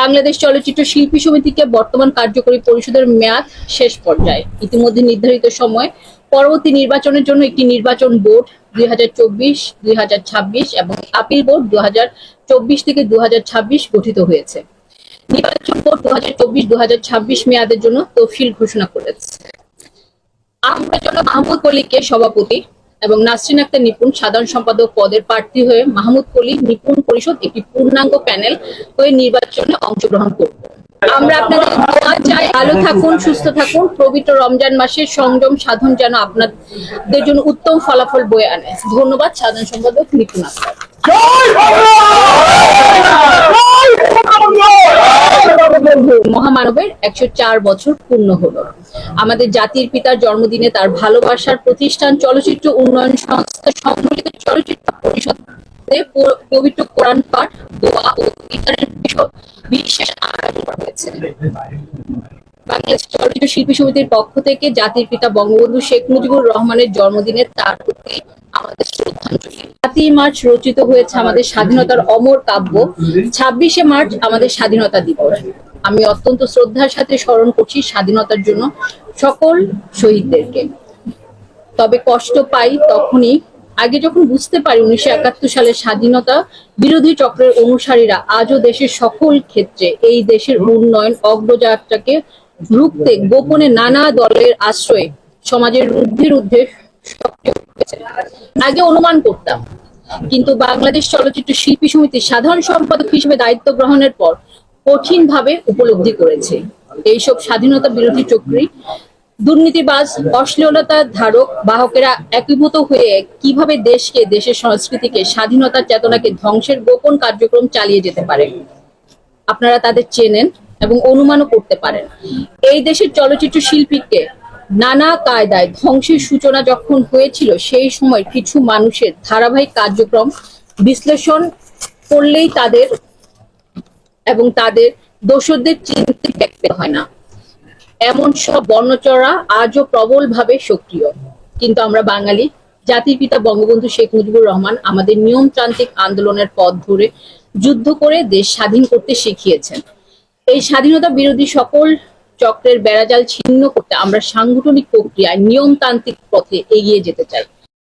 বাংলাদেশ চলচ্চিত্র শিল্পী সমিতিকে বর্তমান কার্যকরী পরিষদের মেয়াদ শেষ পর্যায়ে। ইতিমধ্যে নির্ধারিত সময়, পরবর্তী নির্বাচনের জন্য একটি নির্বাচন বোর্ড দুই হাজার চব্বিশ, দুই হাজার ছাব্বিশ এবং আপিল বোর্ড দু চব্বিশ থেকে দু ছাব্বিশ গঠিত হয়েছে। নির্বাচন বোর্ড দু হাজার চব্বিশ ছাব্বিশ মেয়াদের জন্য তফসিল ঘোষণা করেছে। আমরা জন্য মাহমুদ কলিকে সভাপতি। এবং নাসরিন আক্তার নিপুণ সাধারণ সম্পাদক পদের প্রার্থী হয়ে মাহমুদ কলি নিপুণ পরিষদ একটি পূর্ণাঙ্গ প্যানেল হয়ে নির্বাচনে অংশগ্রহণ করব। আমরা আপনাদের দোয়া চাই, ভালো থাকুন, সুস্থ থাকুন, পবিত্র রমজান মাসের সংযম সাধন যেন আপনাদের জন্য উত্তম ফলাফল বয়ে আনে। ধন্যবাদ সাধারণ সম্পাদক নিপুণ আক্তার। মহামানবের একশো বছর পূর্ণ হলো। আমাদের জাতির পিতার জন্মদিনে তার ভালোবাসার প্রতিষ্ঠান চলচ্চিত্র উন্নয়ন সংস্থা সম্মিলিত চলচ্চিত্র পরিষদে পবিত্র কোরআন পাঠ, দোয়া ও বিশেষ আয়োজন করা হয়েছে। বাংলাদেশ চলচ্চিত্র শিল্পী সমিতির পক্ষ থেকে জাতির পিতা বঙ্গবন্ধু শেখ মুজিবুর রহমানের জন্মদিনে তার প্রতি আমাদের শ্রদ্ধাঞ্জলি। মার্চ রচিত হয়েছে আমাদের স্বাধীনতার অমর কাব্য। ছাব্বিশে মার্চ আমাদের স্বাধীনতা দিবস। আমি অত্যন্ত শ্রদ্ধার সাথে স্মরণ করছি স্বাধীনতার জন্য সকল শহীদদেরকে তবে কষ্ট পাই তখনই, আগে যখন বুঝতে পারি উনিশশো একাত্তর সালের স্বাধীনতা বিরোধী চক্রের অনুসারীরা আজও দেশের সকল ক্ষেত্রে এই দেশের উন্নয়ন অগ্রযাত্রাকে রুখতে গোপনে নানা দলের আশ্রয়ে সমাজের সক্রিয় হয়েছে। আগে অনুমান করতাম, কিন্তু বাংলাদেশ চলচ্চিত্র শিল্পী সমিতির সাধারণ সম্পাদক হিসেবে দায়িত্ব গ্রহণের পর কঠিনভাবে উপলব্ধি করেছে। এইসব স্বাধীনতা বিরোধী চক্রী, দুর্নীতিবাজ, অশ্লীলতার ধারক, বাহকেরা একীভূত হয়ে কীভাবে দেশকে, দেশের সংস্কৃতিকে, স্বাধীনতার চেতনাকে ধ্বংসের গোপন কার্যক্রম চালিয়ে যেতে পারে? আপনারা তাদের চেনেন এবং অনুমানও করতে পারেন। এই দেশের চলচ্চিত্র শিল্পীকে নানা কায়দায় ধ্বংসের সূচনা যখন হয়েছিল, সেই সময় কিছু মানুষের ধারাবাহিক কার্যক্রম বিশ্লেষণ করলেই তাদের এবং তাদের দোষদের চিনতে দেখতে হয় না। এমন সব বর্ণচরা আজও প্রবলভাবে সক্রিয়। কিন্তু আমরা বাঙালি, জাতির পিতা বঙ্গবন্ধু শেখ মুজিবুর রহমান আমাদের নিয়মতান্ত্রিক আন্দোলনের পথ ধরে যুদ্ধ করে দেশ স্বাধীন করতে শিখিয়েছেন। এই স্বাধীনতা বিরোধী সকল চক্রের বেড়াজাল ছিন্ন করতে আমরা সাংগঠনিক প্রক্রিয়ায় নিয়মতান্ত্রিক পথে এগিয়ে যেতে চাই।